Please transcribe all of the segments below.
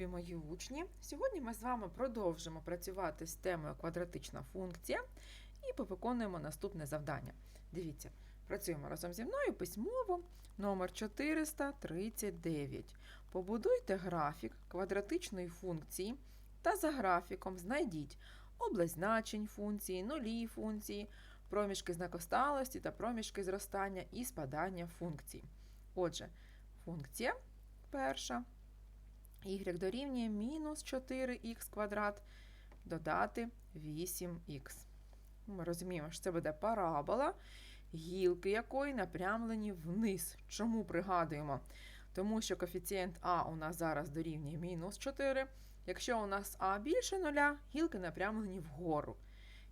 любі мої учні! Сьогодні ми з вами продовжимо працювати з темою квадратична функція і повиконуємо наступне завдання. Дивіться, працюємо разом зі мною письмово номер 439. Побудуйте графік квадратичної функції та за графіком знайдіть область значень функції, нулі функції, проміжки знакосталості та проміжки зростання і спадання функцій. Отже, функція перша y дорівнює мінус 4х квадрат додати 8х. Ми розуміємо, що це буде парабола, гілки якої напрямлені вниз. Чому пригадуємо? Тому що коефіцієнт А у нас зараз дорівнює мінус 4. Якщо у нас А більше нуля, гілки напрямлені вгору.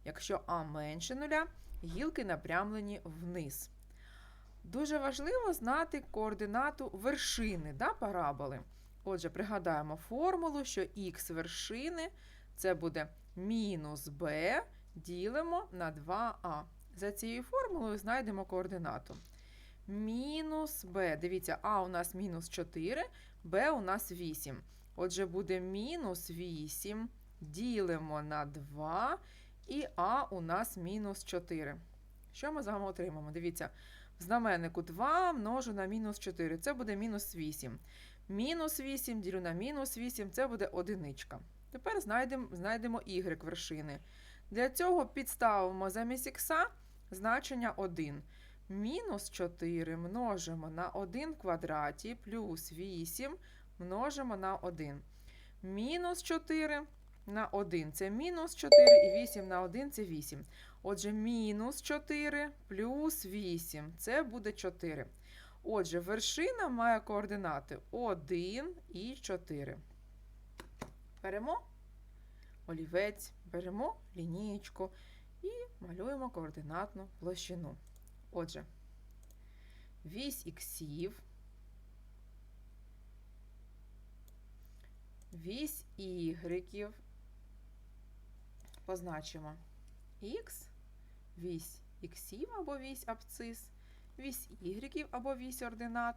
Якщо А менше нуля, гілки напрямлені вниз. Дуже важливо знати координату вершини да, параболи. Отже, пригадаємо формулу, що х вершини це буде мінус b ділимо на 2а. За цією формулою знайдемо координату. Мінус b. Дивіться, а у нас мінус 4, b у нас 8. Отже, буде мінус 8 ділимо на 2, і а у нас мінус 4. Що ми з вами отримаємо? Дивіться, в знаменнику 2 множу на мінус 4. Це буде мінус 8. Мінус 8 ділю на мінус 8 це буде одиничка. Тепер знайдемо, знайдемо y вершини. Для цього підставимо замість х значення 1. Мінус 4 множимо на 1 в квадраті плюс 8 множимо на 1. Мінус 4 на 1 це мінус 4 і 8 на 1 це 8. Отже, мінус 4 плюс 8 це буде 4. Отже, вершина має координати 1 і 4. Беремо олівець, беремо лінієчку і малюємо координатну площину. Отже, вісь іксів, вісь ігреків позначимо х, вісь іксів або вісь абцис, вісь ігреків або вісь ординат,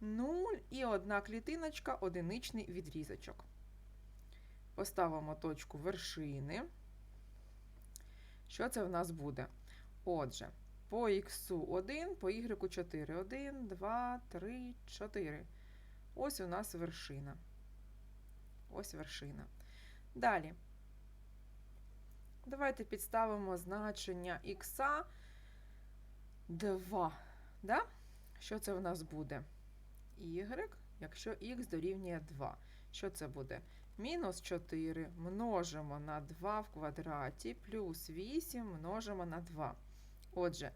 0 і одна клітиночка, одиничний відрізочок. Поставимо точку вершини. Що це в нас буде? Отже, по х 1, по y 4. 1, 2, 3, 4. Ось у нас вершина. Ось вершина. Далі. Давайте підставимо значення х 2. Да? Що це в нас буде? y, якщо х дорівнює 2. Що це буде? Мінус 4 множимо на 2 в квадраті, плюс 8 множимо на 2. Отже,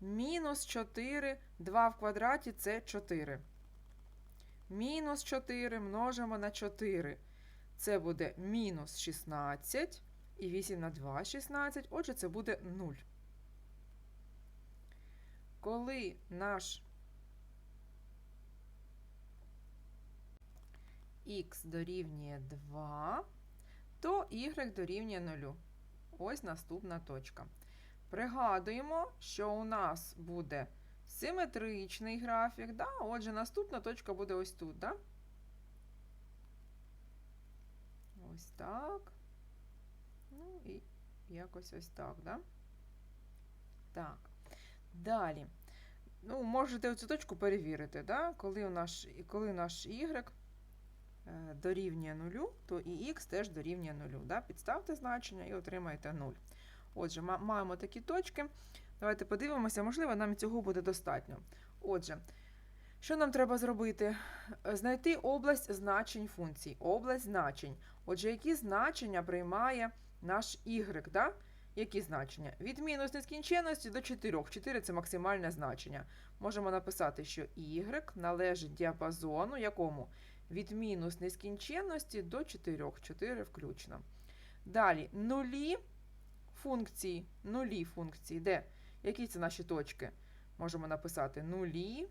мінус 4, 2 в квадраті це 4. Мінус 4 множимо на 4. Це буде мінус 16. І 8 на 2 16. Отже, це буде 0. Коли наш х дорівнює 2, то y дорівнює 0. Ось наступна точка. Пригадуємо, що у нас буде симетричний графік. Да? Отже, наступна точка буде ось тут. Да? Ось так. Ну і якось ось так, да? Так. Далі. Ну, можете цю точку перевірити, да? коли, у наш, коли наш y е, дорівнює нулю, то і х теж дорівнює нулю. Да? Підставте значення і отримаєте 0. Отже, маємо такі точки. Давайте подивимося, можливо, нам цього буде достатньо. Отже, що нам треба зробити? Знайти область значень функцій. Область значень. Отже, які значення приймає наш y, да? Які значення? Від мінус нескінченності до 4. 4 це максимальне значення. Можемо написати, що y належить діапазону якому? Від мінус нескінченності до 4. 4 включно. Далі нулі функції. Нулі функції. Де? Які це наші точки? Можемо написати нулі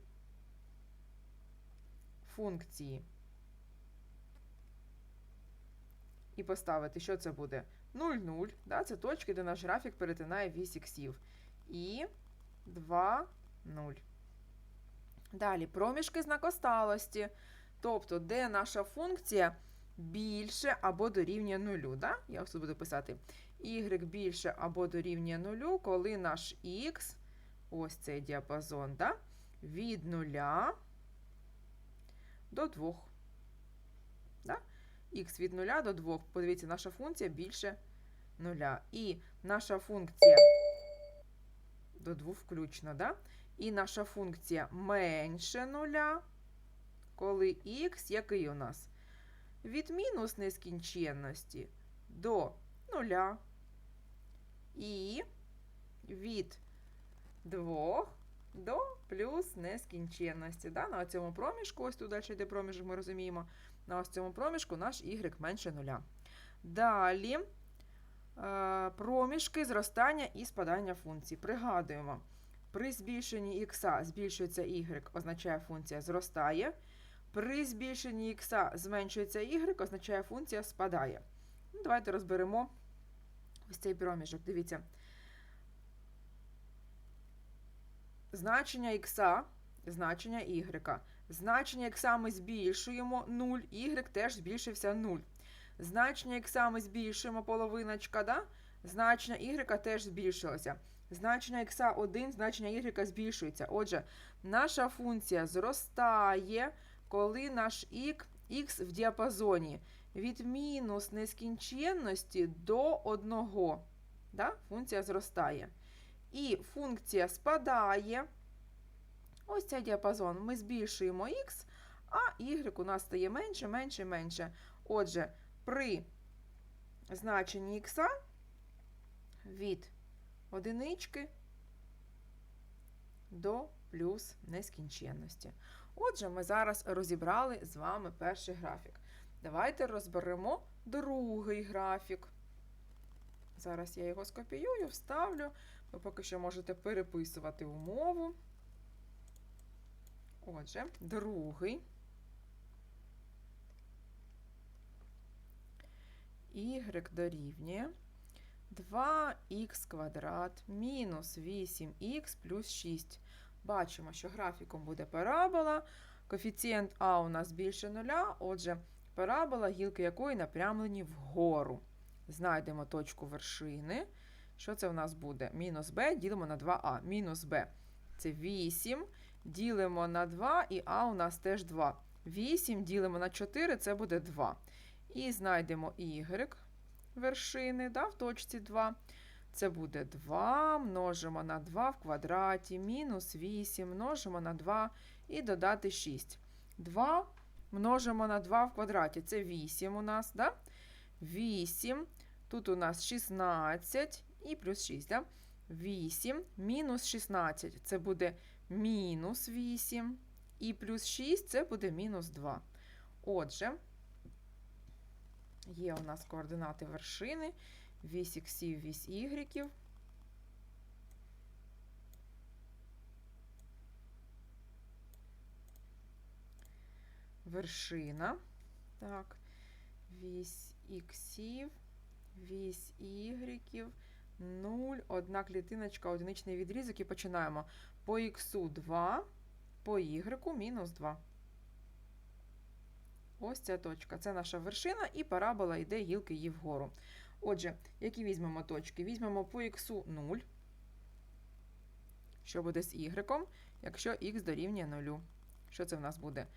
функції. І поставити, що це буде? 0, 0. Да? Це точки, де наш графік перетинає вісь іксів. І 2, 0. Далі проміжки знакосталості. Тобто, де наша функція більше або дорівнює нулю. Да? Я ось тут буду писати y більше або дорівнює нулю, коли наш х, ось цей діапазон, да? від нуля до 2. Да? Х від 0 до 2. Подивіться, наша функція більше 0. І наша функція до 2 включно, да? І наша функція менше 0, коли х який у нас? Від мінус нескінченності до 0. І від 2 до плюс нескінченності. Да? На цьому проміжку, ось тут далі йде проміжок, ми розуміємо. На ось цьому проміжку наш y менше нуля. Далі проміжки зростання і спадання функцій. Пригадуємо, при збільшенні х збільшується y, означає функція зростає. При збільшенні х зменшується y, означає функція спадає. Ну, давайте розберемо ось цей проміжок. Дивіться. Значення х, значення y. Значення х ми збільшуємо 0, y теж збільшився 0. Значення х ми збільшуємо половиночка, да? значення y теж збільшилося. Значення х 1, значення y збільшується. Отже, наша функція зростає, коли наш х в діапазоні від мінус нескінченності до 1. Да? Функція зростає. І функція спадає. Ось цей діапазон. Ми збільшуємо х, а y у нас стає менше, менше, менше. Отже, при значенні х від одинички до плюс нескінченності. Отже, ми зараз розібрали з вами перший графік. Давайте розберемо другий графік. Зараз я його скопіюю, вставлю. Ви поки що можете переписувати умову. Отже, другий. Y дорівнює 2х квадрат мінус 8х плюс 6. Бачимо, що графіком буде парабола. Коефіцієнт А у нас більше нуля, отже, парабола, гілки якої напрямлені вгору. Знайдемо точку вершини. Що це у нас буде? Мінус b ділимо на 2а. Мінус b це 8. Ділимо на 2, і а у нас теж 2. 8 ділимо на 4, це буде 2. І знайдемо y вершини да, в точці 2. Це буде 2, множимо на 2 в квадраті, мінус 8, множимо на 2 і додати 6. 2 множимо на 2 в квадраті. Це 8 у нас. да? 8. Тут у нас 16 і плюс 6. Да? 8 мінус 16. Це буде мінус 8. І плюс 6 це буде мінус 2. Отже, є у нас координати вершини. Вісь іксів, вісь ігреків. Вершина. Так, вісь іксів, вісь ігреків, 0, одна клітиночка, одиничний відрізок і починаємо. По іксу 2, по ігреку мінус 2. Ось ця точка. Це наша вершина, і парабола йде гілки її вгору. Отже, які візьмемо точки? Візьмемо по х 0, що буде з y, якщо х дорівнює 0. Що це в нас буде?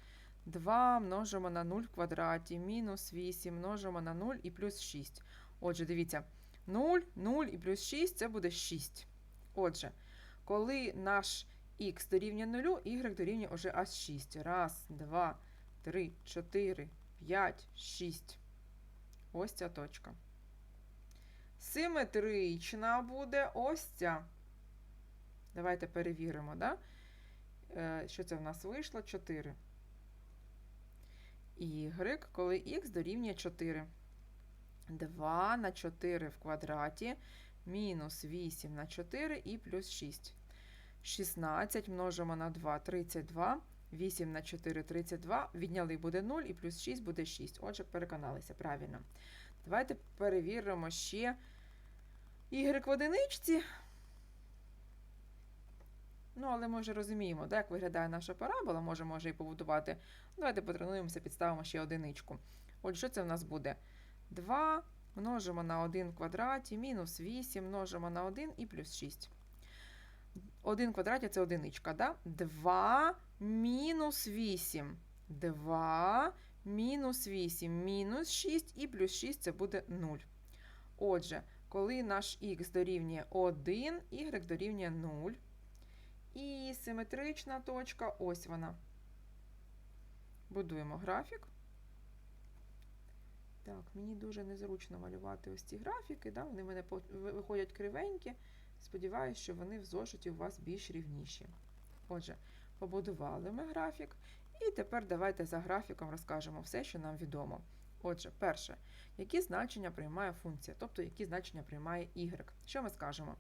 2 множимо на 0 в квадраті, мінус 8 множимо на 0 і плюс 6. Отже, дивіться, 0, 0 і плюс 6 це буде 6. Отже, коли наш х дорівнює 0, y дорівнює вже аж 6. Раз, два, три, чотири, п'ять, шість. Ось ця точка. Симетрична буде ось ця. Давайте перевіримо, да? Е, що це в нас вийшло? 4. Y, коли х дорівнює 4. 2 на 4 в квадраті, мінус 8 на 4 і плюс 6. 16 множимо на 2, 32. 8 на 4 32. Відняли буде 0 і плюс 6 буде 6. Отже, переконалися правильно. Давайте перевіримо ще y в одиничці. Ну, але ми вже розуміємо, як виглядає наша парабола, можемо вже і побудувати. Давайте потренуємося, підставимо ще одиничку. Отже, що це в нас буде? 2 множимо на 1 в квадраті, мінус 8 множимо на 1 і плюс 6. 1 в квадраті це одиничка, да? 2 мінус 8. 2 мінус 8, мінус 6 і плюс 6 це буде 0. Отже, коли наш х дорівнює 1, y дорівнює 0. І симетрична точка, ось вона. Будуємо графік. Так, мені дуже незручно малювати ось ці графіки. Да? Вони в мене виходять кривенькі. Сподіваюсь, що вони в зошиті у вас більш рівніші. Отже, побудували ми графік. І тепер давайте за графіком розкажемо все, що нам відомо. Отже, перше, які значення приймає функція, тобто які значення приймає y. Що ми скажемо?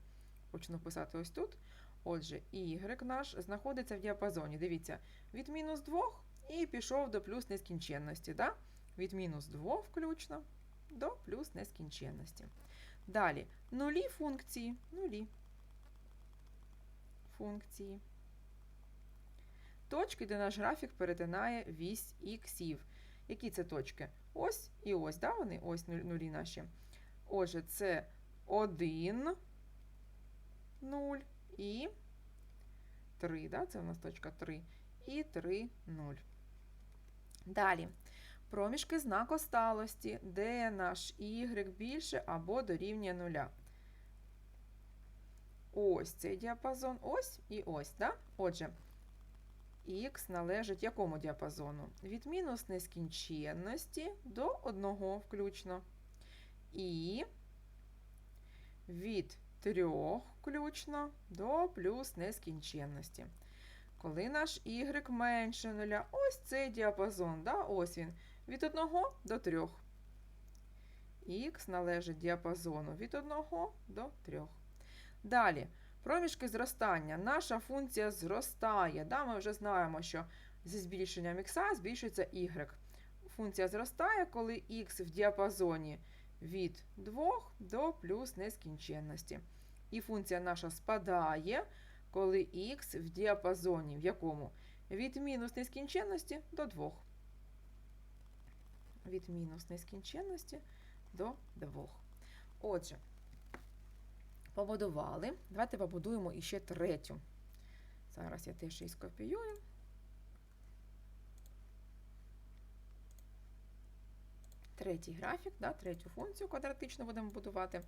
Почну писати ось тут. Отже, y наш знаходиться в діапазоні. Дивіться, від мінус 2 і пішов до плюс нескінченності. Да? Від мінус 2 включно до плюс нескінченності. Далі нулі функції. Нулі функції. Точки, де наш графік перетинає вісь іксів. Які це точки? Ось і ось, да, вони? Ось нулі наші. Отже, це 1, 0 і 3. Да? Це у нас точка 3. І 3, 0. Далі. Проміжки знакосталості, де наш y більше або дорівнює нуля. Ось цей діапазон, ось і ось. Да? Отже, х належить якому діапазону? Від мінус нескінченності до 1 включно. І від 3 включно до плюс нескінченності. Коли наш y менше нуля, ось цей діапазон, да? ось він, від 1 до 3. Х належить діапазону від 1 до 3. Далі, проміжки зростання. Наша функція зростає. Да? Ми вже знаємо, що зі збільшенням х збільшується y. Функція зростає, коли х в діапазоні від 2 до плюс нескінченності. І функція наша спадає, коли х в діапазоні, в якому від мінус нескінченності до 2. Від мінус нескінченності до 2. Отже, побудували. Давайте побудуємо іще третю. Зараз я теж її скопіюю. Третій графік, да, третю функцію квадратичну будемо будувати.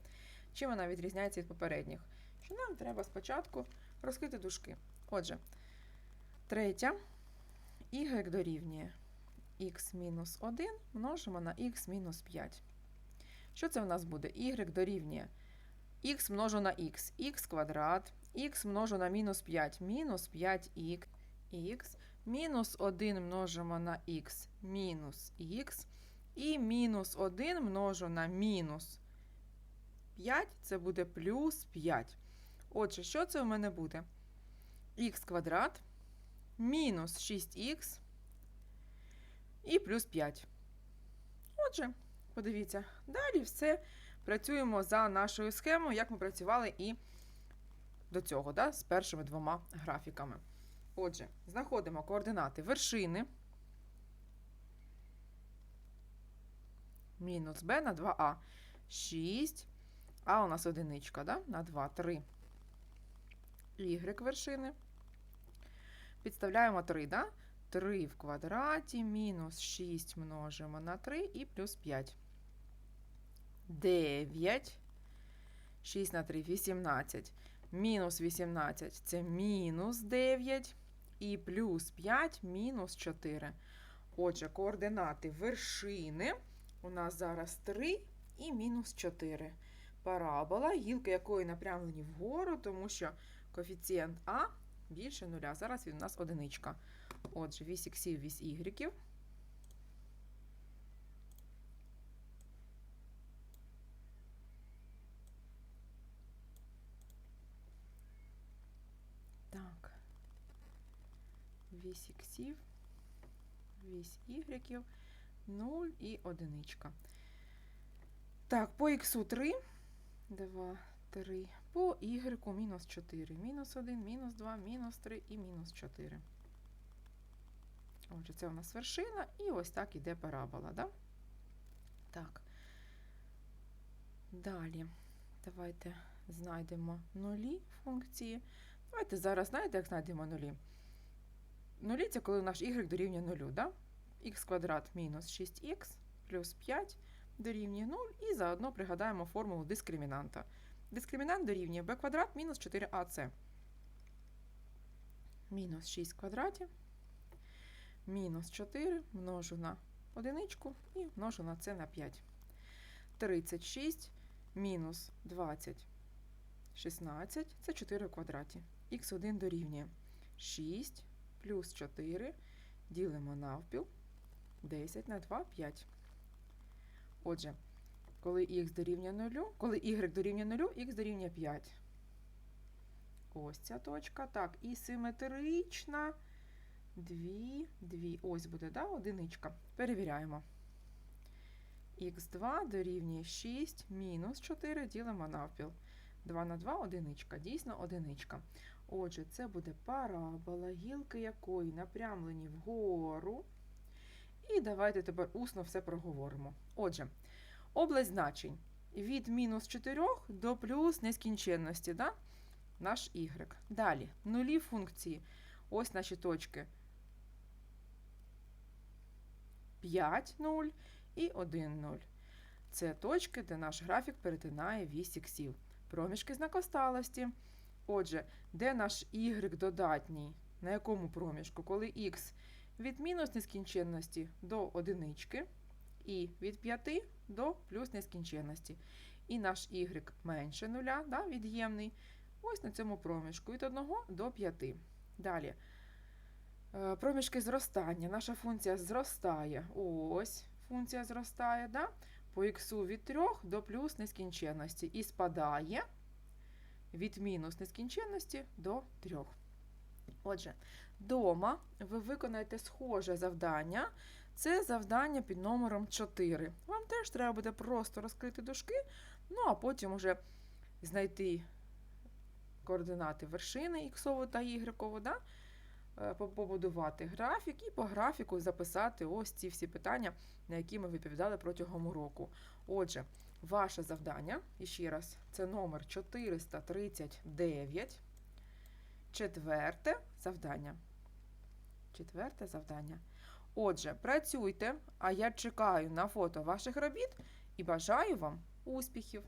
Чим вона відрізняється від попередніх? Що нам треба спочатку розкрити дужки. Отже, третя y дорівнює x-1 множимо на x-5. Що це в нас буде? y дорівнює х множу на х, х квадрат, х множу на мінус 5, мінус 5х, х, мінус 1 множимо на х, мінус х, і мінус 1 множу на мінус 5, це буде плюс 5. Отже, що це у мене буде? х квадрат, мінус 6х і плюс 5. Отже, подивіться, далі все працюємо за нашою схемою, як ми працювали і до цього, да, з першими двома графіками. Отже, знаходимо координати вершини. Мінус b на 2а. 6. А у нас одиничка, да? на 2, 3. Y вершини. Підставляємо 3, да? 3 в квадраті, мінус 6 множимо на 3 і плюс 5. 9. 6 на 3 18. Мінус 18 це мінус 9. І плюс 5 мінус 4. Отже, координати вершини у нас зараз 3 і мінус 4. Парабола, гілки якої напрямлені вгору, тому що коефіцієнт А більше нуля. Зараз він у нас одиничка. Отже, вісь іксів, вісь ігреків. Так. Вісь іксів, вісь ігреків, 0 і одиничка. Так, по іксу 3, 2, 3. По y мінус 4. Мінус 1, мінус 2, мінус 3 і мінус 4. Отже, це у нас вершина, і ось так іде парабола. Да? Так. Далі. Давайте знайдемо нулі функції. Давайте зараз знаєте, як знайдемо нулі? Нулі це коли наш y дорівнює нулю, да? х квадрат мінус 6х плюс 5 дорівнює 0 і заодно пригадаємо формулу дискримінанта. Дискримінант дорівнює b квадрат мінус 4ac. Мінус 6 в квадраті. Мінус 4 множу на одиничку і множу на це на 5. 36 мінус 20 16 це 4 в квадраті. х1 дорівнює 6 плюс 4 ділимо навпіл 10 на 2 5. Отже, коли х дорівнює 0, коли y дорівнює 0, х дорівнює 5. Ось ця точка. Так, і симетрична. 2, 2. Ось буде, да, одиничка. Перевіряємо. х2 дорівнює 6 мінус 4 ділимо навпіл. 2 на 2 одиничка. Дійсно одиничка. Отже, це буде парабола, гілки якої напрямлені вгору. І давайте тепер усно все проговоримо. Отже, область значень від мінус 4 до плюс нескінченності, да? наш y. Далі, нулі функції. Ось наші точки 5, 0 і 1, 0. Це точки, де наш графік перетинає вісь іксів. Проміжки знакосталості. Отже, де наш y додатній? На якому проміжку? Коли х від мінус нескінченності до одинички, і від 5 до плюс нескінченності. І наш y менше нуля, да, від'ємний. Ось на цьому проміжку від 1 до 5. Далі. Е, Проміжки зростання. Наша функція зростає. Ось функція зростає. Да? По х від 3 до плюс нескінченності. І спадає від мінус нескінченності до 3. Отже, дома ви виконаєте схоже завдання. Це завдання під номером 4. Вам теж треба буде просто розкрити дужки, ну а потім уже знайти координати вершини іксову та ігрекову, да? Е, побудувати графік і по графіку записати ось ці всі питання, на які ми відповідали протягом уроку. Отже, ваше завдання, і ще раз, це номер 439. Четверте завдання. Четверте завдання. Отже, працюйте, а я чекаю на фото ваших робіт і бажаю вам успіхів!